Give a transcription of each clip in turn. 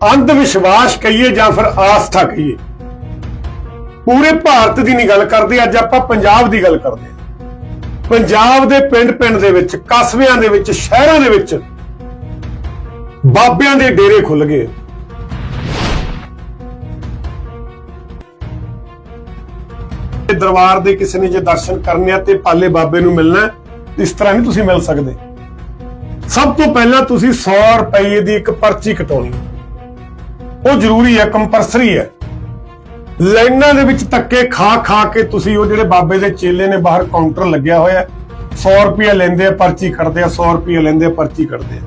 ਅੰਧ ਵਿਸ਼ਵਾਸ ਕਹੀਏ ਜਾਂ ਫਿਰ ਆਸਥਾ ਕਹੀਏ। ਪੂਰੇ ਭਾਰਤ ਦੀ ਨਹੀਂ ਗੱਲ ਕਰਦੇ, ਅੱਜ ਆਪਾਂ ਪੰਜਾਬ ਦੀ ਗੱਲ ਕਰਦੇ ਹਾਂ। ਪੰਜਾਬ ਦੇ ਪਿੰਡ-ਪਿੰਡ ਦੇ ਵਿੱਚ, ਕਸਬਿਆਂ ਦੇ ਵਿੱਚ, ਸ਼ਹਿਰਾਂ ਦੇ ਵਿੱਚ ਬਾਬਿਆਂ ਦੇ ਡੇਰੇ ਖੁੱਲ ਗਏ। ਦਰਬਾਰ ਦੇ ਕਿਸੇ ਨੇ ਜੇ ਦਰਸ਼ਨ ਕਰਨੇ ਆ ਤੇ ਪਾਲੇ ਬਾਬੇ ਨੂੰ ਮਿਲਣਾ, ਇਸ ਤਰ੍ਹਾਂ ਨਹੀਂ ਤੁਸੀਂ ਮਿਲ ਸਕਦੇ। ਸਭ ਤੋਂ ਪਹਿਲਾਂ ਤੁਸੀਂ 100 ਰੁਪਏ ਦੀ ਇੱਕ ਪਰਚੀ ਕਟਾਉਣੀ ਉਹ ਜ਼ਰੂਰੀ ਹੈ ਕੰਪਲਸਰੀ ਹੈ। ਲਾਈਨਾਂ ਦੇ ਵਿੱਚ ਧੱਕੇ ਖਾ ਖਾ ਕੇ ਤੁਸੀਂ ਉਹ ਜਿਹੜੇ ਬਾਬੇ ਦੇ ਚੇਲੇ ਨੇ, ਬਾਹਰ ਕਾਊਂਟਰ ਲੱਗਿਆ ਹੋਇਆ ਹੈ 100 ਰੁਪਏ ਲੈਂਦੇ ਆ, ਪਰਚੀ ਕੱਢਦੇ ਆ 100 ਰੁਪਏ ਲੈਂਦੇ ਆ, ਪਰਚੀ ਕੱਢਦੇ ਆ।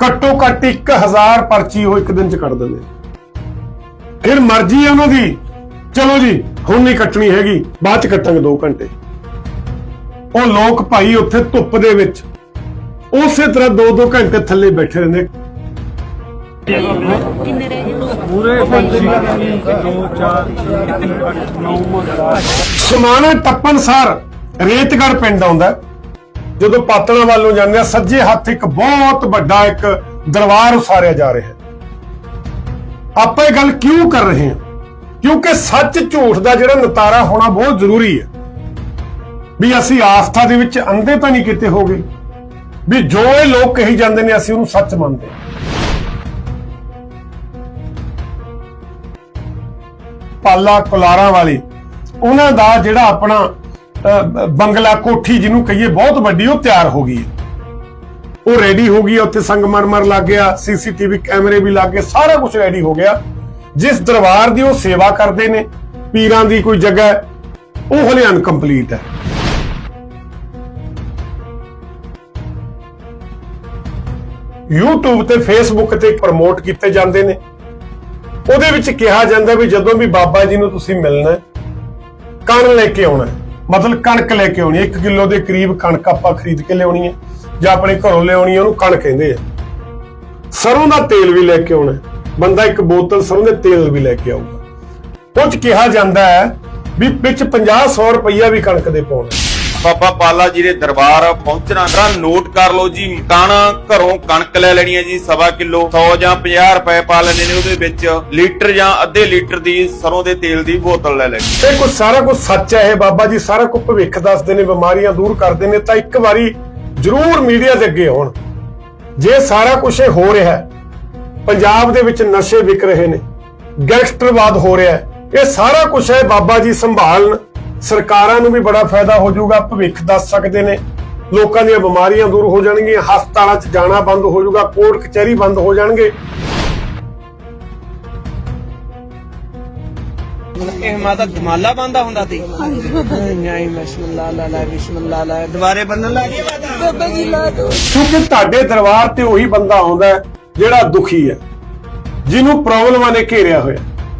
ਘੱਟੋ ਘੱਟ 1000 ਪਰਚੀ ਉਹ ਇੱਕ ਦਿਨ ਚ ਕੱਟ ਦਿੰਦੇ ਫਿਰ ਮਰਜ਼ੀ ਹੈ ਉਹਨਾਂ ਦੀ। ਚਲੋ ਜੀ, ਹੁਣ ਨਹੀਂ ਕੱਟਣੀ ਹੈਗੀ, ਬਾਅਦ ਚ ਕੱਟਾਂਗੇ 2 ਘੰਟੇ। ਉਹ ਲੋਕ ਭਾਈ ਉੱਥੇ ਧੁੱਪ ਦੇ ਵਿੱਚ, ਉਸੇ ਤਰ੍ਹਾਂ 2-2 ਘੰਟੇ ਥੱਲੇ ਬੈਠੇ ਰਹਿੰਦੇ। ਪੂਰੇ ਪੰਛੀ ਦੋ ਚਾਰ ਛੇ, ਅੱਠ ਨੌ ਦਸ। ਸਮਾਣਾ ਟੱਪਣ ਸਾਰ। ਰੇਤਗੜ ਪਿੰਡ ਆਉਂਦਾ। ਜਦੋਂ ਪਾਤਣਾ ਵੱਲ ਨੂੰ ਜਾਂਦੇ ਆ ਸੱਜੇ ਹੱਥ ਇੱਕ ਬਹੁਤ ਵੱਡਾ ਇੱਕ ਦਰਬਾਰ ਉਸਾਰਿਆ ਜਾ ਰਿਹਾ ਹੈ। ਆਪਾਂ ਇਹ ਗੱਲ ਕਿਉਂ ਕਰ ਰਹੇ ਹਾਂ? ਕਿਉਂਕਿ ਸੱਚ ਝੂਠ ਦਾ ਜਿਹੜਾ ਨਤਾਰਾ ਹੋਣਾ ਬਹੁਤ ਜ਼ਰੂਰੀ ਹੈ। ਵੀ ਅਸੀਂ ਆਸਥਾ ਦੇ ਵਿੱਚ ਅੰਧੇ ਤਾਂ ਨਹੀਂ ਕਿਤੇ ਹੋ ਗਏ ਵੀ ਜੋ ਇਹ ਲੋਕ ਕਹੀ ਜਾਂਦੇ ਨੇ ਅਸੀਂ ਉਹਨੂੰ ਸੱਚ ਮੰਨਦੇ ਹਾਂ। ਪਾਲਾ ਕੁਲਾਰਾਂ ਵਾਲੇ। ਉਹਨਾਂ ਦਾ ਜਿਹੜਾ ਆਪਣਾ ਬੰਗਲਾ ਕੋਠੀ ਜਿਹਨੂੰ ਕਹੀਏ ਬਹੁਤ ਵੱਡੀ, ਉਹ ਤਿਆਰ ਹੋ ਗਈ ਹੈ। ਉਹ ਰੈਡੀ ਹੋ ਗਈ ਉੱਥੇ ਸੰਗਮਰਮਰ ਲੱਗ ਗਿਆ ਸੀਸੀਟੀਵੀ ਕੈਮਰੇ ਵੀ ਲੱਗ ਗਏ ਸਾਰਾ ਕੁਝ ਰੈਡੀ ਹੋ ਗਿਆ। ਜਿਸ ਦਰਬਾਰ ਦੀ ਉਹ ਸੇਵਾ ਕਰਦੇ ਨੇ, ਪੀਰਾਂ ਦੀ ਕੋਈ ਜਗ੍ਹਾ ਉਹ ਹਲੇ ਅਨਕੰਪਲੀਟ ਹੈ। YouTube ਤੇ Facebook ਤੇ ਪ੍ਰਮੋਟ ਕੀਤੇ ਜਾਂਦੇ ਨੇ। ਉਹਦੇ ਵਿੱਚ ਕਿਹਾ ਜਾਂਦਾ ਵੀ ਜਦੋਂ ਵੀ ਬਾਬਾ ਜੀ ਨੂੰ ਤੁਸੀਂ ਮਿਲਣਾ, ਕਣ ਲੈ ਕੇ ਆਉਣਾ ਮਤਲਬ ਕਣਕ ਲੈ ਕੇ ਆਉਣੀ 1 ਕਿਲੋ ਦੇ ਕਰੀਬ ਕਣਕ ਆਪਾਂ ਖਰੀਦ ਕੇ ਲਿਆਉਣੀ ਹੈ ਜਾਂ ਆਪਣੇ ਘਰੋਂ ਲਿਆਉਣੀ ਹੈ, ਉਹਨੂੰ ਕਣ ਕਹਿੰਦੇ ਆ। ਸਰੋਂ ਦਾ ਤੇਲ ਵੀ ਲੈ ਕੇ ਆਉਣਾ ਬੰਦਾ ਇੱਕ ਬੋਤਲ ਸਰੋਂ ਦੇ ਤੇਲ ਵੀ ਲੈ ਕੇ ਆਊਗਾ। ਉਹ ਚ ਕਿਹਾ ਜਾਂਦਾ ਹੈ ਵੀ ਵਿੱਚ 50 100 ਰੁਪਈਆ ਵੀ ਕਣਕ ਦੇ ਪਾਉਣਾ ਬਾਬਾ ਪਾਲਾ ਜੀ ਦੇ ਦਰਬਾਰ ਪਹੁੰਚਣਾ। ਤਾਂ ਨੋਟ ਕਰ ਲਓ ਜੀ ਕਣ ਘਰੋਂ ਕਣਕ ਲੈ ਲੈਣੀ ਹੈ ਜੀ, ਸਵਾ ਕਿਲੋ। 100 ਜਾਂ 50 ਰੁਪਏ ਪਾ ਲੈਣੇ ਨੇ ਉਹਦੇ ਵਿੱਚ। ਲੀਟਰ ਜਾਂ ਅੱਧੇ ਲੀਟਰ ਦੀ ਸਰੋਂ ਦੇ ਤੇਲ ਦੀ ਬੋਤਲ ਲੈ ਲੈਣੀ। ਇਹ ਕੁਝ ਸਾਰਾ ਕੁਝ ਸੱਚ ਹੈ ਇਹ ਬਾਬਾ ਜੀ, ਸਾਰਾ ਕੁਝ ਭਵਿੱਖ ਦੱਸਦੇ ਨੇ, ਬਿਮਾਰੀਆਂ ਦੂਰ ਕਰਦੇ ਨੇ, ਤਾਂ ਇੱਕ ਵਾਰੀ ਜ਼ਰੂਰ ਮੀਡੀਆ ਦੇ ਅੱਗੇ ਆਉਣ। ਜੇ ਸਾਰਾ ਕੁਝ ਇਹ ਹੋ ਰਿਹਾ ਹੈ, ਪੰਜਾਬ ਦੇ ਵਿੱਚ ਨਸ਼ੇ ਵਿਕ ਰਹੇ ਨੇ, ਗੈਂਗਸਟਰਵਾਦ ਹੋ ਰਿਹਾ ਹੈ, ਇਹ ਸਾਰਾ ਕੁਝ ਹੈ ਬਾਬਾ ਜੀ, ਸੰਭਾਲਣ ਸਰਕਾਰਾਂ ਨੂੰ ਵੀ ਬੜਾ ਫਾਇਦਾ ਹੋ ਜਾਊਗਾ ਭਵਿੱਖ ਦੱਸ ਸਕਦੇ ਨੇ। ਲੋਕਾਂ ਦੀਆਂ ਬਿਮਾਰੀਆਂ ਦੂਰ ਹੋ ਜਾਣਗੀਆਂ ਹਸਪਤਾਲਾਂ 'ਚ ਜਾਣਾ ਬੰਦ ਹੋ ਜਾਊਗਾ ਕੋਰਟ ਕਚਹਿਰੀ ਬੰਦ ਹੋ ਜਾਣਗੇ। ਇਹ ਮਾਤਾ ਧਮਾਲਾ ਬੰਦਾ ਹੁੰਦਾ ਸੀ? ਨਹੀਂ ਬਿਸਮਿਲ੍ਲਾ ਲਾ ਲਾ ਬਿਸਮਿਲ੍ਲਾ ਲਾ ਦੁਬਾਰੇ ਬੰਨਣ ਲੱਗੇ ਮਾਤਾ। ਬਾਬਾ ਜੀ ਲਾ ਦੋ। ਕਿਉਂਕਿ ਤੁਹਾਡੇ ਦਰਬਾਰ ਤੇ ਉਹੀ ਬੰਦਾ ਆਉਂਦਾ ਜਿਹੜਾ ਦੁਖੀ ਹੈ ਜਿਹਨੂੰ ਪ੍ਰੋਬਲਮਾਂ ਨੇ ਘੇਰਿਆ ਹੋਇਆ।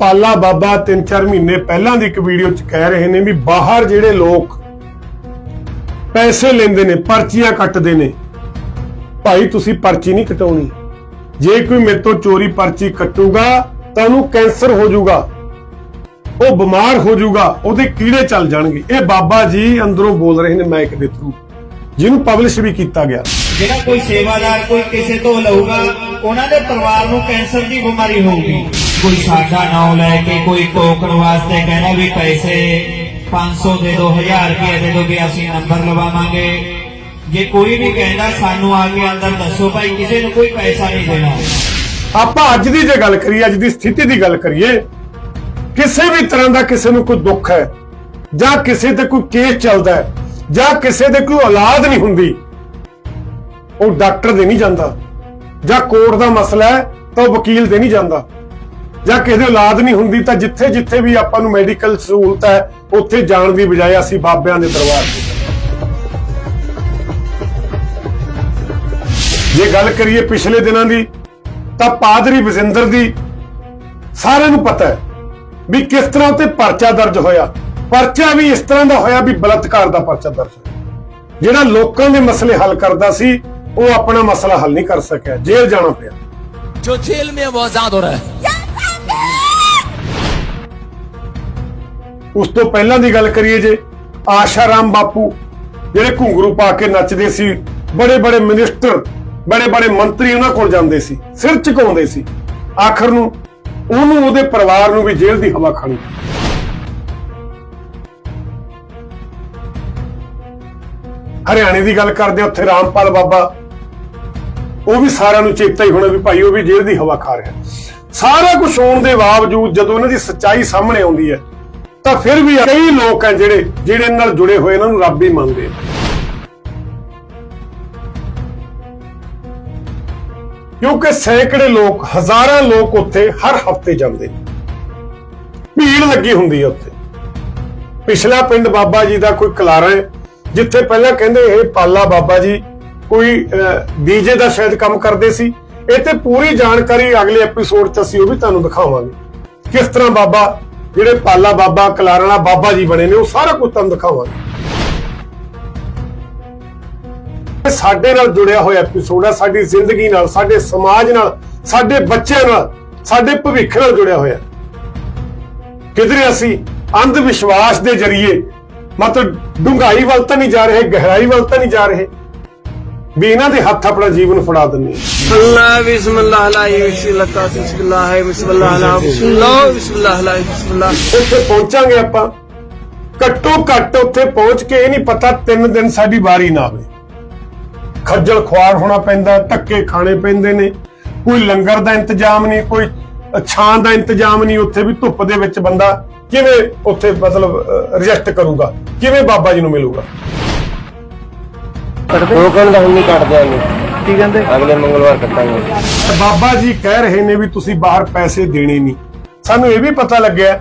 ਪਾਲਾ ਬਾਬਾ 3-4 ਮਹੀਨੇ ਪਹਿਲਾਂ ਦੀ ਇੱਕ ਵੀਡੀਓ 'ਚ ਕਹਿ ਰਹੇ ਨੇ ਵੀ ਬਾਹਰ ਜਿਹੜੇ ਲੋਕ ਪੈਸੇ ਲੈਂਦੇ ਨੇ, ਪਰਚੀਆਂ ਕੱਟਦੇ ਨੇ, ਭਾਈ ਤੁਸੀਂ ਪਰਚੀ ਨਹੀਂ ਕਟਾਉਣੀ। ਜੇ ਕੋਈ ਮੇਰੇ ਤੋਂ ਚੋਰੀ ਪਰਚੀ ਕੱਟੂਗਾ ਤਾਂ ਉਹਨੂੰ ਕੈਂਸਰ ਹੋ ਜਾਊਗਾ, ਉਹ ਬਿਮਾਰ ਹੋ ਜਾਊਗਾ, ਉਹਦੇ ਕੀੜੇ ਚੱਲ ਜਾਣਗੇ। ਇਹ ਬਾਬਾ ਜੀ ਅੰਦਰੋਂ ਬੋਲ ਰਹੇ ਨੇ ਮਾਈਕ ਦੇ ਥਰੂ ਜਿਹਨੂੰ ਪਬਲਿਸ਼ ਵੀ ਕੀਤਾ ਗਿਆ। ਜਿਹੜਾ ਕੋਈ ਸੇਵਾਦਾਰ ਕੋਈ ਕਿਸੇ ਤੋਂ ਲਊਗਾ, ਉਹਨਾਂ ਦੇ ਪਰਿਵਾਰ ਨੂੰ ਕੈਂਸਰ ਦੀ ਬਿਮਾਰੀ ਹੋਊਗੀ। ਕੋਈ ਸਾਡਾ ਨਾਮ ਲੈ ਕੇ ਕੋਈ ਟੋਕਣ ਵਾਸਤੇ ਕਹਿੰਦਾ ਵੀ ਪੈਸੇ 500 ਦੇ ਦੋ 1000 ਰੁਪਏ ਦੇ ਦੋ ਵੀ ਅਸੀਂ ਨੰਬਰ ਲਵਾਵਾਂਗੇ। ਜੇ ਕੋਈ ਵੀ ਕਹਿੰਦਾ ਸਾਨੂੰ ਆ ਕੇ ਅੰਦਰ ਦੱਸੋ ਭਾਈ, ਕਿਸੇ ਨੂੰ ਕੋਈ ਪੈਸਾ ਨਹੀਂ ਦੇਣਾ। ਆਪਾਂ ਅੱਜ ਦੀ ਜੇ ਗੱਲ ਕਰੀਏ, ਅੱਜ ਦੀ ਸਥਿਤੀ ਦੀ ਗੱਲ ਕਰੀਏ, ਕਿਸੇ ਵੀ ਤਰ੍ਹਾਂ ਦਾ ਕਿਸੇ ਨੂੰ ਕੋਈ ਦੁੱਖ ਹੈ, ਜਾਂ ਕਿਸੇ ਤੇ ਕੋਈ ਕੇਸ ਚੱਲਦਾ ਹੈ, ਜਾਂ ਕਿਸੇ ਦੇ ਕੋਈ ਔਲਾਦ ਨਹੀਂ ਹੁੰਦੀ, ਉਹ ਡਾਕਟਰ ਦੇ ਨਹੀਂ ਜਾਂਦਾ, ਜਾਂ ਕੋਰਟ ਦਾ ਮਸਲਾ ਹੈ, ਤਾਂ ਉਹ ਵਕੀਲ ਦੇ ਨਹੀਂ ਜਾਂਦਾ। ਜਾਂ ਕਿਸੇ ਔਲਾਦ ਨਹੀਂ ਹੁੰਦੀ ਤਾਂ ਜਿੱਥੇ ਜਿੱਥੇ ਵੀ ਆਪਾਂ ਨੂੰ ਮੈਡੀਕਲ ਸਹੂਲਤ ਹੈ ਉੱਥੇ ਜਾਣ ਦੀ ਬਜਾਏ ਅਸੀਂ ਬਾਬਿਆਂ ਦੇ ਦਰਬਾਰ ਜੇ ਗੱਲ ਕਰੀਏ ਪਿਛਲੇ ਦਿਨਾਂ ਦੀ ਤਾਂ ਪਾਦਰੀ ਵਿਜੇਂਦਰ ਦੀ ਸਾਰਿਆਂ ਨੂੰ ਪਤਾ ਹੈ ਵੀ ਕਿਸ ਤਰ੍ਹਾਂ ਤੇ ਪਰਚਾ ਦਰਜ ਹੋਇਆ। ਪਰਚਾ ਵੀ ਇਸ ਤਰ੍ਹਾਂ ਦਾ ਹੋਇਆ ਵੀ ਬਲਤਕਾਰ ਦਾ ਪਰਚਾ ਦਰਜ ਹੋਇਆ। ਜਿਹੜਾ ਲੋਕਾਂ ਦੇ ਮਸਲੇ ਹੱਲ ਕਰਦਾ ਸੀ ਉਹ ਆਪਣਾ ਮਸਲਾ ਹੱਲ ਨਹੀਂ ਕਰ ਸਕਿਆ। ਜੇਲ੍ਹ ਜਾਣਾ ਪਿਆ। ਜੋ ਜੇਲ੍ਹ ਮੇ ਉਹ ਆਜ਼ਾਦ ਹੋ ਰਹਾ ਹੈ। ਉਸ ਤੋਂ ਪਹਿਲਾਂ ਦੀ ਗੱਲ ਕਰੀਏ ਜੇ ਆਸ਼ਾਰਾਮ ਬਾਪੂ, ਜਿਹੜੇ ਘੁੰਗਰੂ ਪਾ ਕੇ ਨੱਚਦੇ ਸੀ, ਬੜੇ ਬੜੇ ਮਿਨਿਸਟਰ ਬੜੇ ਬੜੇ ਮੰਤਰੀ ਉਹਨਾਂ ਕੋਲ ਜਾਂਦੇ ਸੀ, ਸਿਰ ਝੁਕਾਉਂਦੇ ਸੀ। ਆਖਰ ਨੂੰ ਉਹਨੂੰ ਉਹਦੇ ਪਰਿਵਾਰ ਨੂੰ ਵੀ ਜੇਲ੍ਹ ਦੀ ਹਵਾ ਖਾਣੀ ਹਰਿਆਣੇ ਦੀ ਗੱਲ ਕਰਦੇ ਉੱਥੇ ਰਾਮਪਾਲ ਬਾਬਾ, ਉਹ ਵੀ ਸਾਰਿਆਂ ਨੂੰ ਚੇਤਾ ਹੀ ਹੋਣਾ ਵੀ ਭਾਈ ਉਹ ਵੀ ਜੇਲ੍ਹ ਦੀ ਹਵਾ ਖਾ ਰਿਹਾ। ਸਾਰਾ ਕੁਝ ਹੋਣ ਦੇ ਬਾਵਜੂਦ ਜਦੋਂ ਇਹਨਾਂ ਦੀ ਸੱਚਾਈ ਸਾਹਮਣੇ ਆਉਂਦੀ ਹੈ ਤਾਂ ਫਿਰ ਵੀ ਕਈ ਲੋਕ ਹੈ ਜਿਹੜੇ ਜਿਹੜੇ ਨਾਲ ਜੁੜੇ ਹੋਏ ਇਹਨਾਂ ਨੂੰ ਰੱਬ ਹੀ ਮੰਨਦੇ ਆ। ਕਿਉਂਕਿ ਸੈਂਕੜੇ ਲੋਕ, ਹਜ਼ਾਰਾਂ ਲੋਕ ਉੱਥੇ ਹਰ ਹਫ਼ਤੇ ਜਾਂਦੇ ਨੇ। ਭੀੜ ਲੱਗੀ ਹੁੰਦੀ ਹੈ ਉੱਥੇ। ਪਿਛਲਾ ਪਿੰਡ ਬਾਬਾ ਜੀ ਦਾ ਕੋਈ ਕਲਾਰਾ ਹੈ, ਜਿੱਥੇ ਪਹਿਲਾਂ ਕਹਿੰਦੇ ਇਹ ਪਾਲਾ ਬਾਬਾ ਜੀ ਕੋਈ ਡੀਜੇ ਦਾ ਸ਼ਾਇਦ ਕੰਮ ਕਰਦੇ ਸੀ। ਇਹ ਤੇ ਪੂਰੀ ਜਾਣਕਾਰੀ ਅਗਲੇ ਐਪੀਸੋਡ 'ਚ ਅਸੀਂ ਉਹ ਵੀ ਤੁਹਾਨੂੰ ਦਿਖਾਵਾਂਗੇ। ਕਿਸ ਤਰ੍ਹਾਂ ਬਾਬਾ ਜਿਹੜੇ ਪਾਲਾ ਬਾਬਾ ਕਲਾਰਾ ਬਾਬਾ ਜੀ ਬਣੇ ਨੇ, ਉਹ ਸਾਰਾ ਕੁਝ ਤੁਹਾਨੂੰ ਦਿਖਾਵਾਂਗੇ। ਸਾਡੇ ਨਾਲ ਜੁੜਿਆ ਹੋਇਆ ਐਪੀਸੋਡ ਹੈ ਸਾਡੀ ਜ਼ਿੰਦਗੀ ਨਾਲ, ਸਾਡੇ ਸਮਾਜ ਨਾਲ, ਸਾਡੇ ਬੱਚਿਆਂ ਨਾਲ, ਸਾਡੇ ਭਵਿੱਖ ਨਾਲ ਜੁੜਿਆ ਹੋਇਆ। ਕਿਧਰੇ ਅਸੀਂ ਅੰਧ ਵਿਸ਼ਵਾਸ ਦੇ ਜ਼ਰੀਏ, ਮਤਲਬ ਡੂੰਘਾਈ ਵੱਲ ਤਾਂ ਨਹੀਂ ਜਾ ਰਹੇ, ਗਹਿਰਾਈ ਵੱਲ ਤਾਂ ਨਹੀਂ ਜਾ ਰਹੇ ਵੀ ਇਹਨਾਂ ਦੇ ਹੱਥ ਆਪਣਾ ਜੀਵਨ ਫੜਾ ਦਿੰਦੇ ਅੱਲਾ ਬਿਸਮਿਲ੍ਲਾਹ ਲਾ ਇਲਾਹਾ ਇਲਲਾ ਬਿਸਮਿਲ੍ਲਾਹ ਲਾ ਬਿਸਮਿਲ੍ਲਾਹ ਲਾ ਬਿਸਮਿਲ੍ਲਾਹ। ਉੱਥੇ ਪਹੁੰਚਾਂਗੇ ਆਪਾਂ। ਘੱਟੋ ਘੱਟ ਉੱਥੇ ਪਹੁੰਚ ਕੇ ਇਹ ਨਹੀਂ ਪਤਾ 3 ਦਿਨ ਸਾਡੀ ਵਾਰੀ ਨਾ ਆਵੇ। ਖੱਜਲ ਖੁਆਰ ਹੋਣਾ ਪੈਂਦਾ ਧੱਕੇ ਖਾਣੇ ਪੈਂਦੇ ਨੇ। ਕੋਈ ਲੰਗਰ ਦਾ ਇੰਤਜ਼ਾਮ ਨਹੀਂ ਕੋਈ ਛਾਂ ਦਾ ਇੰਤਜ਼ਾਮ ਨਹੀਂ ਉੱਥੇ ਵੀ ਧੁੱਪ ਦੇ ਵਿੱਚ ਬੰਦਾ ਕਿਵੇਂ ਉੱਥੇ ਮਤਲਬ ਰਿਜੈਕਟ ਕਰੂਗਾ ਕਿਵੇਂ ਬਾਬਾ ਜੀ ਨੂੰ ਮਿਲੂਗਾ। ਟੋਕਨ ਤਾਂ ਹੁਣ ਨਹੀਂ ਕੱਟਦੇ ਆਂਗੇ ਕੀ ਕਹਿੰਦੇ? ਅਗਲੇ ਮੰਗਲਵਾਰ ਕੱਟਾਂਗੇ ਬਾਬਾ ਜੀ ਕਹਿ ਰਹੇ ਨੇ ਵੀ ਤੁਸੀਂ ਬਾਹਰ ਪੈਸੇ ਦੇਣੇ ਨਹੀਂ। ਸਾਨੂੰ ਇਹ ਵੀ ਪਤਾ ਲੱਗਿਆ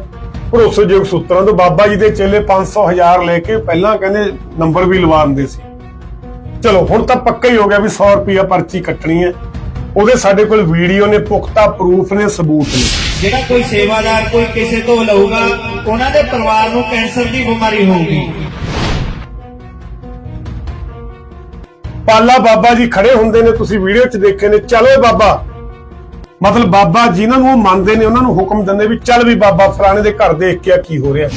ਭਰੋਸੇਯੋਗ ਸੂਤਰਾਂ ਤੋਂ ਬਾਬਾ ਜੀ ਦੇ ਚੇਲੇ 500 ਹਜ਼ਾਰ ਲੈ ਕੇ ਪਹਿਲਾਂ ਕਹਿੰਦੇ ਨੰਬਰ ਵੀ ਲਵਾ ਦਿੰਦੇ ਸੀ। ਚਲੋ ਹੁਣ ਤਾਂ ਪੱਕਾ ਹੀ ਹੋ ਗਿਆ ਵੀ 100 ਰੁਪਿਆ ਪਰਚੀ ਕੱਟਣੀ ਹੈ। ਉਹਦੇ ਸਾਡੇ ਕੋਲ ਵੀਡੀਓ ਨੇ ਪੁਖਤਾ ਪ੍ਰੂਫ ਨੇ ਸਬੂਤ ਨੇ। ਜਿਹੜਾ ਕੋਈ ਸੇਵਾਦਾਰ ਕੋਈ ਕਿਸੇ ਤੋਂ ਲਊਗਾ ਉਹਨਾਂ ਦੇ ਪਰਿਵਾਰ ਨੂੰ ਕੈਂਸਰ ਦੀ ਬਿਮਾਰੀ ਹੋਊਗੀ। ਪਾਲਾ ਬਾਬਾ ਜੀ ਖੜੇ ਹੁੰਦੇ ਨੇ, ਤੁਸੀਂ ਵੀਡੀਓ 'ਚ ਦੇਖੇ ਨੇ। ਚਲੇ ਬਾਬਾ। ਮਤਲਬ ਬਾਬਾ ਜਿਨ੍ਹਾਂ ਨੂੰ ਉਹ ਮੰਨਦੇ ਨੇ, ਉਹਨਾਂ ਨੂੰ ਹੁਕਮ ਦਿੰਦੇ ਵੀ ਚੱਲ ਵੀ ਬਾਬਾ, ਫਲਾਣੇ ਦੇ ਘਰ ਦੇਖ ਕੇ ਆ ਕੀ ਹੋ ਰਿਹਾ।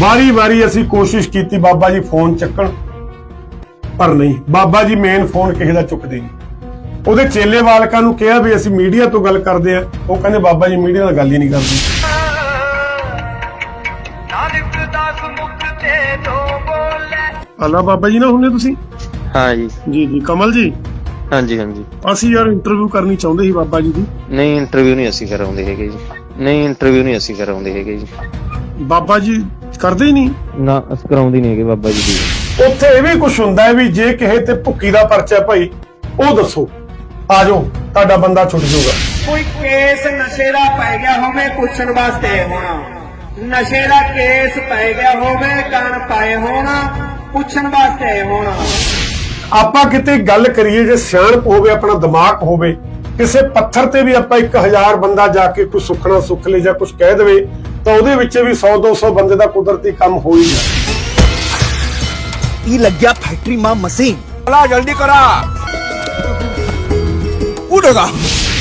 ਵਾਰੀ ਵਾਰੀ ਅਸੀਂ ਕੋਸ਼ਿਸ਼ ਕੀਤੀ ਬਾਬਾ ਜੀ ਫੋਨ ਚੱਕਣ, ਪਰ ਨਹੀਂ। ਬਾਬਾ ਜੀ ਮੇਨ ਫੋਨ ਕਿਸੇ ਦਾ ਚੁੱਕਦੇ ਨਹੀਂ। ਉਹਦੇ ਚੇਲੇ ਵਾਲਕਾਂ ਨੂੰ ਕਿਹਾ ਵੀ ਅਸੀਂ ਮੀਡੀਆ ਤੋਂ ਗੱਲ ਕਰਦੇ ਆ। ਉਹ ਕਹਿੰਦੇ ਬਾਬਾ ਜੀ ਮੀਡੀਆ ਨਾਲ ਗੱਲ ਹੀ ਨਹੀਂ ਕਰਦੇ। ਅੱਲਾ ਬਾਬਾ ਜੀ ਨਾ ਹੁੰਨੇ ਤੁਸੀਂ? ਹਾਂ ਜੀ। ਜੀ ਜੀ। ਕਮਲ ਜੀ? ਹਾਂਜੀ ਹਾਂਜੀ। ਅਸੀਂ ਯਾਰ ਇੰਟਰਵਿਊ ਕਰਨੀ ਚਾਹੁੰਦੇ ਸੀ ਬਾਬਾ ਜੀ ਦੀ। ਨਹੀਂ ਇੰਟਰਵਿਊ ਨਹੀਂ ਅਸੀਂ ਕਰਾਉਂਦੇ ਹੈਗੇ ਜੀ। ਨਹੀਂ ਇੰਟਰਵਿਊ ਨਹੀਂ ਅਸੀਂ ਕਰਾਉਂਦੇ ਹੈਗੇ ਜੀ। ਬਾਬਾ ਜੀ ਕਰਦੇ ਹੀ ਨਹੀਂ? ਨਾ ਅਸੀਂ ਕਰਾਉਂਦੇ ਨਹੀਂ ਹੈਗੇ ਬਾਬਾ ਜੀ ਦੀ। ਉੱਥੇ ਇਹ ਵੀ ਕੁਝ ਹੁੰਦਾ ਹੈ ਵੀ ਜੇ ਕਿਸੇ ਤੇ ਭੁੱਕੀ ਦਾ ਪਰਚਾ ਭਾਈ ਉਹ ਦੱਸੋ। ਆ ਜਾਓ ਤੁਹਾਡਾ ਬੰਦਾ ਛੁੱਟ ਜਾਊਗਾ। ਕੋਈ ਕੇਸ ਨਸ਼ੇ ਦਾ ਪੈ ਗਿਆ ਹੋਵੇ ਪੁੱਛਣ ਵਾਸਤੇ ਹੋਣਾ। ਨਸ਼ੇ ਦਾ ਕੇਸ ਪੈ ਗਿਆ ਹੋਵੇ ਕਣ ਪਾਏ ਹੋਣਾ ਪੁੱਛਣ ਵਾਸਤੇ ਆਏ ਹੋਣ। ਆਪਾਂ ਕਿਤੇ ਗੱਲ ਕਰੀਏ ਜੇ ਸਿਆਣਪ ਹੋਵੇ ਆਪਣਾ ਦਿਮਾਗ ਹੋਵੇ ਕਿਸੇ ਪੱਥਰ ਤੇ ਵੀ ਆਪਾਂ 1000 ਬੰਦਾ ਜਾ ਕੇ ਕੁਝ ਸੁੱਖਣਾ ਸੁੱਖ ਲੈ ਜਾਂ ਕੁਝ ਕਹਿ ਦੇਵੇ ਤਾਂ ਉਹਦੇ ਵਿੱਚ ਵੀ 100 200 ਬੰਦੇ ਦਾ ਕੁਦਰਤੀ ਕੰਮ ਹੋ ਹੀ ਜਾਂਦਾ। ਇਹ ਲੱਗਿਆ ਫੈਕਟਰੀ ਮਾਂ ਮਸ਼ੀਨ? ਭਲਾ ਜਲਦੀ ਕਰਾ। ਉਡੇਗਾ।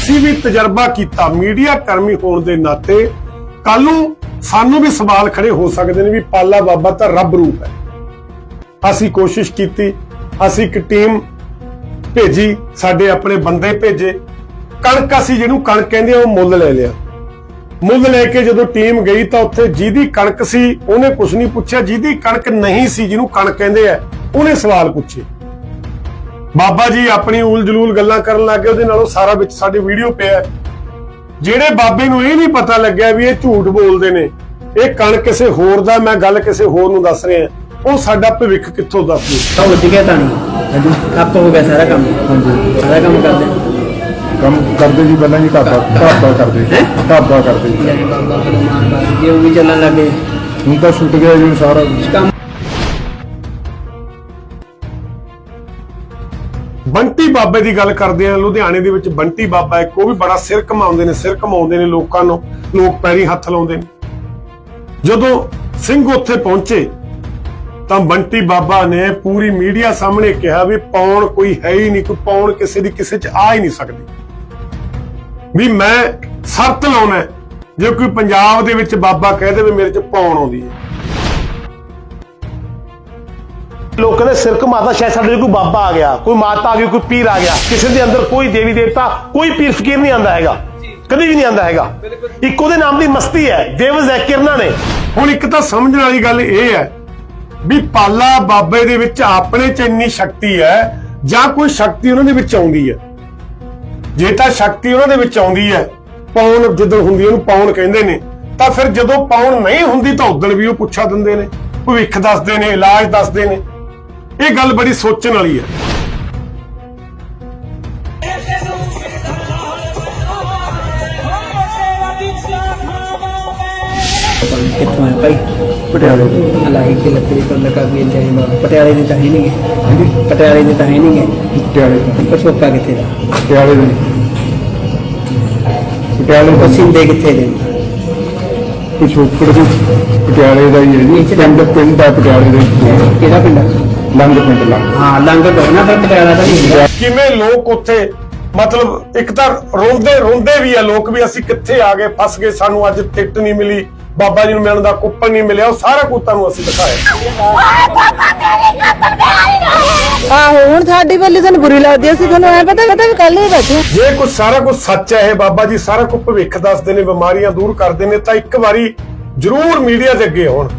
ਸੀ ਤਜਰਬਾ ਕੀਤਾ। ਮੀਡੀਆ ਕਰਮੀ ਹੋਣ ਦੇ ਨਾਤੇ ਕੱਲ ਨੂੰ ਸਾਨੂੰ ਵੀ ਸਵਾਲ ਖੜੇ ਹੋ ਸਕਦੇ ਨੇ ਵੀ ਪਾਲਾ ਬਾਬਾ ਤਾਂ ਰੱਬ ਰੂਪ ਹੈ। ਅਸੀਂ ਕੋਸ਼ਿਸ਼ ਕੀਤੀ, ਅਸੀਂ ਇੱਕ ਟੀਮ ਭੇਜੀ, ਸਾਡੇ ਆਪਣੇ ਬੰਦੇ ਭੇਜੇ। ਕਣਕ ਅਸੀਂ ਜਿਹਨੂੰ ਕਣਕ ਕਹਿੰਦੇ ਆ, ਉਹ ਮੁੱਲ ਲੈ ਲਿਆ। ਮੁੱਲ ਲੈ ਕੇ ਜਦੋਂ ਟੀਮ ਗਈ ਤਾਂ ਉੱਥੇ ਜਿਹਦੀ ਕਣਕ ਸੀ, ਉਹਨੇ ਕੁਝ ਨਹੀਂ ਪੁੱਛਿਆ। ਜਿਹਦੀ ਕਣਕ ਨਹੀਂ ਸੀ, ਜਿਹਨੂੰ ਕਣਕ ਕਹਿੰਦੇ ਆ, ਉਹਨੇ ਸਵਾਲ ਪੁੱਛੇ। ਬਾਬਾ ਜੀ ਆਪਣੀ ਉਲ ਜਲੂਲ ਗੱਲਾਂ ਕਰਨ ਲੱਗ ਗਏ, ਉਹਦੇ ਨਾਲੋਂ ਸਾਰਾ ਵਿੱਚ ਸਾਡੀ ਵੀਡੀਓ ਪਿਆ ਜਿਹੜੇ ਬਾਬੇ ਨੂੰ ਇਹ ਨਹੀਂ ਪਤਾ ਲੱਗਿਆ ਵੀ ਇਹ ਝੂਠ ਬੋਲਦੇ ਨੇ, ਇਹ ਕਣ ਕਿਸੇ ਹੋਰ ਦਾ, ਮੈਂ ਗੱਲ ਕਿਸੇ ਹੋਰ ਨੂੰ ਦੱਸ ਰਿਹਾ। ਉਹ ਸਾਡਾ ਭਵਿੱਖ ਕਿੱਥੋਂ ਦੱਸ ਤਾਂ ਉੱਜ ਗਿਆ ਤਾਂ ਨਹੀਂ। ਹਾਂਜੀ। ਤੋਂ ਹੋ ਗਿਆ ਸਾਰਾ ਕੰਮ। ਹਾਂਜੀ। ਸਾਰਾ ਕੰਮ ਕਰਦੇ। ਕੰਮ ਕਰਦੇ ਜੀ ਪਹਿਲਾਂ ਜੀ ਢਾਬਾ ਢਾਬਾ ਕਰਦੇ ਢਾਬਾ ਕਰਦੇ ਜੈ। ਬਾਬਾ ਹਨੂਮਾਨ ਬਾਬਾ ਜੇ ਉਹ ਵੀ ਚੱਲਣ ਲੱਗੇ ਹੁਣ ਤਾਂ ਛੁੱਟ ਗਿਆ ਜੀ ਸਾਰਾ। ਕੰਮ ਬੰਟੀ ਬਾਬੇ ਦੀ ਗੱਲ ਕਰਦੇ ਆ ਲੁਧਿਆਣੇ ਦੇ ਵਿੱਚ ਬੰਟੀ ਬਾਬਾ ਇੱਕ ਉਹ ਵੀ ਬੜਾ ਸਿਰ ਘਮਾਉਂਦੇ ਨੇ ਸਿਰ ਘਮਾਉਂਦੇ ਨੇ ਲੋਕਾਂ ਨੂੰ ਲੋਕ ਪੈਰੀ ਹੱਥ ਲਾਉਂਦੇ ਨੇ। ਜਦੋਂ ਸਿੰਘ ਉੱਥੇ ਪਹੁੰਚੇ ਤਾਂ ਬੰਟੀ ਬਾਬਾ ਨੇ ਪੂਰੀ ਮੀਡੀਆ ਸਾਹਮਣੇ ਕਿਹਾ ਵੀ ਪੌਣ ਕੋਈ ਹੈ ਹੀ ਨਹੀਂ ਕੋਈ ਪੌਣ ਕਿਸੇ ਦੀ ਕਿਸੇ 'ਚ ਆ ਹੀ ਨਹੀਂ ਸਕਦੀ। ਵੀ ਮੈਂ ਸ਼ਰਤ ਲਾਉਣਾ ਜੇ ਕੋਈ ਪੰਜਾਬ ਦੇ ਵਿੱਚ ਬਾਬਾ ਕਹਿ ਦੇਵੇ ਮੇਰੇ 'ਚ ਪੌਣ ਆਉਂਦੀ ਹੈ। ਲੋਕਾਂ ਦੇ ਸਿਰ ਘੁਮਾਤਾ ਸ਼ਾਇਦ ਸਾਡੇ ਕੋਈ ਬਾਬਾ ਆ ਗਿਆ ਕੋਈ ਮਾਤਾ ਆ ਗਈ ਕੋਈ ਪੀਰ ਆ ਗਿਆ ਕਿਸੇ ਦੇ ਅੰਦਰ ਕੋਈ ਦੇਵੀ ਦੇਵਤਾ ਕੋਈ ਪੀਰ ਫਕੀਰ ਨਹੀਂ ਆਂਦਾ ਹੈਗਾ ਕਦੇ ਵੀ ਨਹੀਂ ਆਂਦਾ ਹੈਗਾ। ਇੱਕ ਉਹਦੇ ਨਾਮ ਦੀ ਮਸਤੀ ਹੈ ਦੇਵਜ਼ ਹੈ ਕਿਰਨਾਂ ਨੇ। ਹੁਣ ਇੱਕ ਤਾਂ ਸਮਝਣ ਵਾਲੀ ਗੱਲ ਇਹ ਹੈ ਵੀ ਪਾਲਾ ਬਾਬੇ ਦੇ ਵਿੱਚ ਆਪਣੇ ਚ ਇੰਨੀ ਸ਼ਕਤੀ ਹੈ ਜਾਂ ਕੋਈ ਸ਼ਕਤੀ ਉਹਨਾਂ ਦੇ ਵਿੱਚ ਆਉਂਦੀ ਹੈ। ਜੇ ਤਾਂ ਸ਼ਕਤੀ ਉਹਨਾਂ ਦੇ ਵਿੱਚ ਆਉਂਦੀ ਹੈ ਪੌਣ ਜਦੋਂ ਹੁੰਦੀ ਹੈ, ਉਹਨੂੰ ਪੌਣ ਕਹਿੰਦੇ ਨੇ ਤਾਂ ਫਿਰ ਜਦੋਂ ਪੌਣ ਨਹੀਂ ਹੁੰਦੀ ਤਾਂ ਉਦੋਂ ਵੀ ਉਹ ਪੁੱਛਾ ਦਿੰਦੇ ਨੇ ਭਵਿੱਖ ਦੱਸਦੇ ਨੇ ਇਲਾਜ ਦੱਸਦੇ ਨੇ। ਇਹ ਗੱਲ ਬੜੀ ਸੋਚਣ ਵਾਲੀ ਹੈ। ਕਿੱਥੋਂ ਆਇਆ ਭਾਈ? ਪਟਿਆਲੇ ਤੋਂ। ਹਲਾਈ ਕੇ ਲੱਕੜੀ ਪਰ ਲਗਾ ਕੇ ਜਾਈ ਬਾਬਾ। ਪਟਿਆਲੇ ਦੇ ਤਾਂ ਹੈ ਨਹੀਂ ਗੇ ਪਟਿਆਲੇ ਦੇ ਤਾਂ ਹੈ ਨਹੀਂ ਗੇ ਪਟਿਆਲੇ ਤੋਂ। ਪਛੋਕਾ ਕਿੱਥੇ ਦਾ? ਪਟਿਆਲੇ ਦੇ ਪਟਿਆਲੇ ਤੋਂ। ਪਸਿੰਦੇ ਕਿੱਥੇ ਦੇ? ਪਿਛੋਕੜ ਵੀ ਪਟਿਆਲੇ ਦਾ ਹੀ ਹੈ ਜੀ। ਪਿੰਡ ਪਿੰਡ ਹੈ ਪਟਿਆਲੇ ਦੇ ਕਿਹੜਾ ਪਿੰਡ? ਆ? ਲੰਗ ਪਿੰਡ ਲੰਗ ਹਾਂ ਲੰਗ ਤੋਂ ਨਾ ਫਿਰ ਪਟਿਆਲਾ ਦਾ। ਨਹੀਂ ਹੁੰਦਾ ਕਿਵੇਂ ਲੋਕ ਉੱਥੇ ਮਤਲਬ ਇੱਕ ਤਾਂ ਰੋਂਦੇ ਰੋਂਦੇ ਵੀ ਆ ਲੋਕ ਵੀ ਅਸੀਂ ਕਿੱਥੇ ਆ ਗਏ ਫਸ ਗਏ ਸਾਨੂੰ ਅੱਜ ਟਿਕਟ ਨਹੀਂ ਮਿਲੀ। ਬਾਬਾ ਜੀ ਨੂੰ ਮਿਲਣ ਦਾ ਕੁੱਪਨ ਨਹੀਂ ਮਿਲਿਆ ਉਹ ਸਾਰਾ ਕੁਝ ਤੁਹਾਨੂੰ ਅਸੀਂ ਦਿਖਾਇਆ। ਆਹੋ ਹੁਣ ਸਾਡੀ ਵੱਲੀ ਸਾਨੂੰ ਬੁਰੀ ਲੱਗਦੀ ਸੀ ਤੁਹਾਨੂੰ ਐ ਪਤਾ ਪਤਾ ਵੀ ਕੱਲ ਹੀ ਬੈਠੇ ਜੇ ਕੁਝ ਸਾਰਾ ਕੁਝ ਸੱਚ ਹੈ ਇਹ ਬਾਬਾ ਜੀ ਸਾਰਾ ਕੁਝ ਭਵਿੱਖ ਦੱਸਦੇ ਨੇ ਬਿਮਾਰੀਆਂ ਦੂਰ ਕਰਦੇ ਨੇ ਤਾਂ ਇੱਕ ਵਾਰੀ ਜ਼ਰੂਰ ਮੀਡੀਆ ਦੇ ਅੱਗੇ ਆਉਣ।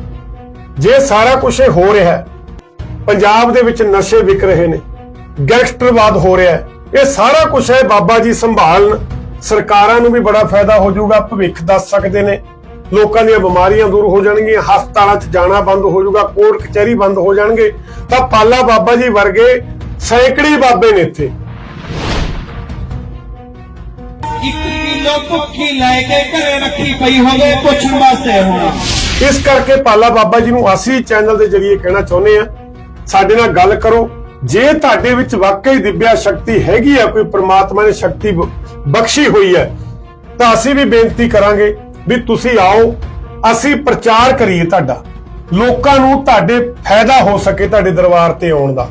ਜੇ ਸਾਰਾ ਕੁਝ ਇਹ ਹੋ ਰਿਹਾ ਹੈ ਪੰਜਾਬ ਦੇ ਵਿੱਚ ਨਸ਼ੇ ਵਿਕ ਰਹੇ ਨੇ ਗੈਂਗਸਟਰਵਾਦ ਹੋ ਰਿਹਾ ਹੈ ਇਹ ਸਾਰਾ ਕੁਝ ਹੈ ਬਾਬਾ ਜੀ ਸੰਭਾਲਣ ਸਰਕਾਰਾਂ ਨੂੰ ਵੀ ਬੜਾ ਫਾਇਦਾ ਹੋ ਜਾਊਗਾ ਭਵਿੱਖ ਦੱਸ ਸਕਦੇ ਨੇ। ਲੋਕਾਂ ਦੀਆਂ ਬਿਮਾਰੀਆਂ ਦੂਰ ਹੋ ਜਾਣਗੀਆਂ ਹਸਪਤਾਲਾਂ 'ਚ ਜਾਣਾ ਬੰਦ ਹੋ ਜਾਊਗਾ ਕੋਰਟ ਕਚਹਿਰੀ ਬੰਦ ਹੋ ਜਾਣਗੇ ਤਾਂ ਪਾਲਾ ਬਾਬਾ ਜੀ ਵਰਗੇ ਸੈਂਕੜੇ ਬਾਬੇ ਨੇ ਇੱਥੇ। ਇੱਕ ਕਿਲੋ ਭੁੱਖੀ ਲੈ ਕੇ ਘਰੇ ਰੱਖੀ ਪਈ ਹੋਵੇ ਪੁੱਛਣ ਵਾਸਤੇ ਹੋਣਾ। ਇਸ ਕਰਕੇ ਪਾਲਾ ਬਾਬਾ ਜੀ ਨੂੰ ਅਸੀਂ ਚੈਨਲ ਦੇ ਜਰੀਏ ਕਹਿਣਾ ਚਾਹੁੰਦੇ ਆ ਸਾਡੇ ਨਾਲ ਗੱਲ ਕਰੋ। ਜੇ ਤੁਹਾਡੇ ਵਿੱਚ ਵਾਕਈ ਦਿਵਿਆ ਸ਼ਕਤੀ ਹੈਗੀ ਆ ਕੋਈ ਪ੍ਰਮਾਤਮਾ ਨੇ ਸ਼ਕਤੀ ਬਖਸ਼ੀ ਹੋਈ ਹੈ ਤਾਂ ਅਸੀਂ ਵੀ ਬੇਨਤੀ ਕਰਾਂਗੇ ਵੀ ਤੁਸੀਂ ਆਓ ਅਸੀਂ ਪ੍ਰਚਾਰ ਕਰੀਏ ਤੁਹਾਡਾ। ਲੋਕਾਂ ਨੂੰ ਤੁਹਾਡੇ ਫਾਇਦਾ ਹੋ ਸਕੇ ਤੁਹਾਡੇ ਦਰਬਾਰ ਤੇ ਆਉਣ ਦਾ।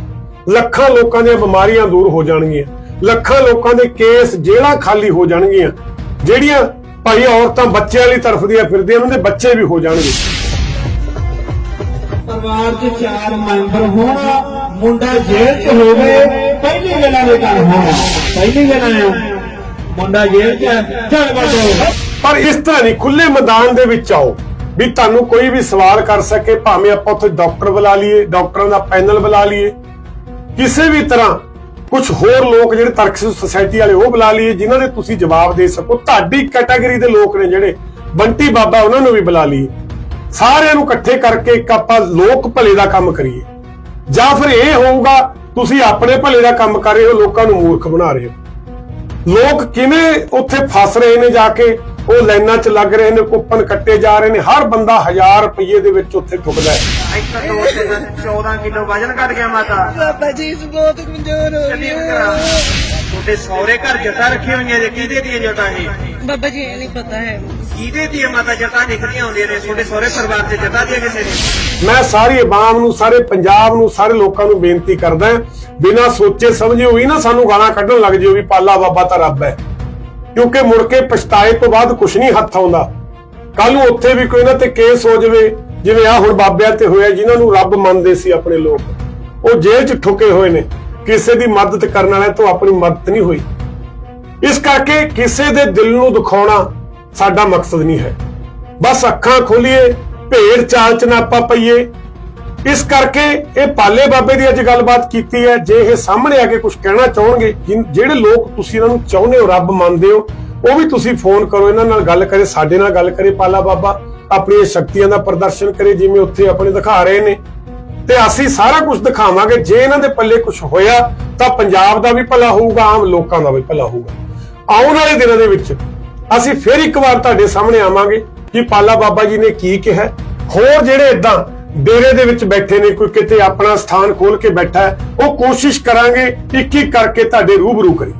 ਲੱਖਾਂ ਲੋਕਾਂ ਦੀਆਂ ਬਿਮਾਰੀਆਂ ਦੂਰ ਹੋ ਜਾਣਗੀਆਂ। ਲੱਖਾਂ ਲੋਕਾਂ ਦੇ ਕੇਸ ਜੇਲ੍ਹਾਂ ਖਾਲੀ ਹੋ ਜਾਣਗੀਆਂ। ਜਿਹੜੀਆਂ ਭਾਈ ਔਰਤਾਂ ਬੱਚਿਆਂ ਵਾਲੀ ਤਰਫ ਦੀਆਂ ਫਿਰਦੀਆਂ ਉਹਨਾਂ ਦੇ ਬੱਚੇ ਵੀ ਹੋ ਜਾਣਗੇ। ਪਰਿਵਾਰ 'ਚ ਚਾਰ ਮੈਂਬਰ ਹੋਣ ਮੁੰਡਾ ਜੇਲ੍ਹ 'ਚ ਹੋਵੇ ਪਹਿਲੀ ਵੇਲਾ ਦੇ ਘਰ ਹੋਣਾ। ਪਹਿਲੀ ਵੇਲਾ ਮੁੰਡਾ ਜੇਲ੍ਹ 'ਚ ਹੈ, ਚੱਲ ਪਰ ਇਸ ਤਰ੍ਹਾਂ ਨਹੀਂ, ਖੁੱਲੇ ਮੈਦਾਨ ਦੇ ਵਿੱਚ ਆਓ। ਵੀ ਤੁਹਾਨੂੰ ਕੋਈ ਵੀ ਸਵਾਲ ਕਰ ਸਕੇ, ਭਾਵੇਂ ਆਪਾਂ ਉੱਥੇ ਡਾਕਟਰ ਬੁਲਾ ਲਈਏ, ਡਾਕਟਰਾਂ ਦਾ ਪੈਨਲ ਬੁਲਾ ਲਈਏ। ਕਿਸੇ ਵੀ ਤਰ੍ਹਾਂ ਕੁਝ ਹੋਰ ਲੋਕ ਜਿਹੜੇ ਤਰਕਸ਼ੀਲ ਸੁਸਾਇਟੀ ਵਾਲੇ, ਉਹ ਬੁਲਾ ਲਈਏ, ਜਿਨ੍ਹਾਂ ਦੇ ਤੁਸੀਂ ਜਵਾਬ ਦੇ ਸਕੋ। ਤੁਹਾਡੀ ਕੈਟਾਗਰੀ ਦੇ ਲੋਕ ਨੇ ਜਿਹੜੇ, ਬੰਟੀ ਬਾਬਾ ਉਹਨਾਂ ਨੂੰ ਵੀ ਬੁਲਾ ਲਈਏ। ਸਾਰਿਆਂ ਨੂੰ ਇਕੱਠੇ ਕਰਕੇ ਇੱਕ ਆਪਾਂ ਲੋਕ ਭਲੇ ਦਾ ਕੰਮ ਕਰੀਏ। ਜਾਂ ਫਿਰ ਇਹ ਹੋਊਗਾ, ਤੁਸੀਂ ਆਪਣੇ ਭਲੇ ਦਾ ਕੰਮ ਕਰ ਰਹੇ ਹੋ, ਲੋਕਾਂ ਨੂੰ ਮੂਰਖ ਬਣਾ ਰਹੇ ਹੋ। ਲੋਕ ਕਿਵੇਂ ਉੱਥੇ ਫਸ ਰਹੇ ਨੇ ਜਾ ਕੇ? ਉਹ ਲਾਈਨਾਂ 'ਚ ਲੱਗ ਰਹੇ ਨੇ ਕੁੱਪਨ ਕੱਟੇ ਜਾ ਰਹੇ ਨੇ। ਹਰ ਬੰਦਾ 1000 ਰੁਪਏ ਦੇ ਵਿੱਚ ਉੱਥੇ ਠੁਕਦਾ ਹੈ। ਇੱਕ ਦੋ ਤਿੰਨ 14 ਕਿਲੋ ਵਜਨ ਘਟ ਗਿਆ ਮਾਤਾ। ਬਾਬਾ ਜੀ ਇਸ ਬਹੁਤ ਕਮਜ਼ੋਰ ਹੋ ਚੱਲੀ ਕਰਾ ਤੁਹਾਡੇ ਸਹੁਰੇ ਘਰ ਜਟਾ ਰੱਖੀ ਹੋਈਆਂ ਜੇ ਕਿਹਦੇ ਦੀਆਂ ਜਟਾਂ ਇਹ? ਬਾਬਾ ਜੀ ਇਹ ਨਹੀਂ ਪਤਾ ਹੈ। ਕਿਹਦੇ ਦੀਆਂ ਮਾਤਾ ਜਟਾਂ ਨਿਕਲੀਆਂ ਹੁੰਦੀਆਂ ਨੇ? ਤੁਹਾਡੇ ਸਹੁਰੇ ਪਰਿਵਾਰ 'ਚ ਜਟਾਂ ਦੀਆਂ ਕਿਸੇ ਨੇ? ਮੈਂ ਸਾਰੀ ਆਵਾਮ ਨੂੰ ਸਾਰੇ ਪੰਜਾਬ ਨੂੰ ਸਾਰੇ ਲੋਕਾਂ ਨੂੰ ਬੇਨਤੀ ਕਰਦਾ ਬਿਨਾਂ ਸੋਚੇ ਸਮਝੇ ਹੋਈ ਨਾ ਸਾਨੂੰ ਗਾਲਾਂ ਕੱਢਣ ਲੱਗ ਜਿਓ ਵੀ ਪਾਲਾ ਬਾਬਾ ਤਾਂ ਰੱਬ ਹੈ। ਕਿਉਂਕਿ ਮੁੜ ਕੇ ਪਛਤਾਏ ਤੋਂ ਬਾਅਦ ਕੁਝ ਨਹੀਂ ਹੱਥ ਆਉਂਦਾ। ਕੱਲ ਨੂੰ ਉੱਥੇ ਵੀ ਕੋਈ ਨਾ ਤੇ ਕੇਸ ਹੋ ਜਾਵੇ, ਜਿਵੇਂ ਆ ਹੁਣ ਬਾਬਿਆਂ ਤੇ ਹੋਇਆ, ਜਿਨ੍ਹਾਂ ਨੂੰ ਰੱਬ ਮੰਨਦੇ ਸੀ ਆਪਣੇ ਲੋਕ। ਉਹ ਜੇਲ੍ਹ 'ਚ ਠੁਕੇ ਹੋਏ ਨੇ। ਕਿਸੇ ਦੀ ਮਦਦ ਕਰਨ ਵਾਲਿਆਂ ਤੋਂ ਆਪਣੀ ਮਦਦ ਨਹੀਂ ਹੋਈ। ਇਸ ਕਰਕੇ ਕਿਸੇ ਦੇ ਦਿਲ ਨੂੰ ਦੁਖਾਉਣਾ ਸਾਡਾ ਮਕਸਦ ਨਹੀਂ ਹੈ। ਬਸ ਅੱਖਾਂ ਖੋਲੀਏ, ਭੇਡ ਚਾਲ ਚ ਨਾ ਆਪਾਂ ਪਈਏ ਇਸ ਕਰਕੇ ਇਹ ਪਾਲੇ ਬਾਬੇ ਦੀ ਅੱਜ ਗੱਲਬਾਤ ਕੀਤੀ ਹੈ। ਜੇ ਇਹ ਸਾਹਮਣੇ ਆ ਕੇ ਕੁਝ ਕਹਿਣਾ ਚਾਹਣਗੇ ਜਿਹੜੇ ਲੋਕ ਤੁਸੀਂ ਇਹਨਾਂ ਨੂੰ ਚਾਹੁੰਦੇ ਹੋ, ਰੱਬ ਮੰਨਦੇ ਹੋ, ਉਹ ਵੀ ਤੁਸੀਂ ਫੋਨ ਕਰੋ, ਇਹਨਾਂ ਨਾਲ ਗੱਲ ਕਰੇ, ਸਾਡੇ ਨਾਲ ਗੱਲ ਕਰੇ ਪਾਲਾ ਬਾਬਾ। ਆਪਣੀਆਂ ਸ਼ਕਤੀਆਂ ਦਾ ਪ੍ਰਦਰਸ਼ਨ ਕਰੇ, ਜਿਵੇਂ ਉੱਥੇ ਆਪਣੇ ਦਿਖਾ ਰਹੇ ਨੇ। ਤੇ ਅਸੀਂ ਸਾਰਾ ਕੁਝ ਦਿਖਾਵਾਂਗੇ। ਜੇ ਇਹਨਾਂ ਦੇ ਪੱਲੇ ਕੁਝ ਹੋਇਆ, ਤਾਂ ਪੰਜਾਬ ਦਾ ਵੀ ਭਲਾ ਹੋਊਗਾ, ਆਮ ਲੋਕਾਂ ਦਾ ਵੀ ਭਲਾ ਹੋਊਗਾ। ਆਉਣ ਵਾਲੇ ਦਿਨਾਂ ਦੇ ਵਿੱਚ ਅਸੀਂ ਫਿਰ ਇੱਕ ਵਾਰ ਤੁਹਾਡੇ ਸਾਹਮਣੇ ਆਵਾਂਗੇ ਕਿ ਪਾਲਾ ਬਾਬਾ ਜੀ ਨੇ ਕੀ ਕਿਹਾ। ਹੋਰ ਜਿਹੜੇ ਇਦਾਂ ਡੇਰੇ ਦੇ ਵਿੱਚ ਬੈਠੇ ਨੇ, ਕੋਈ ਕਿਤੇ ਆਪਣਾ ਸਥਾਨ ਖੋਲ ਕੇ ਬੈਠਾ ਹੈ, ਉਹ ਕੋਸ਼ਿਸ਼ ਕਰਾਂਗੇ ਇੱਕ ਇੱਕ ਕਰਕੇ ਤੁਹਾਡੇ ਰੂਬਰੂ ਕਰੀ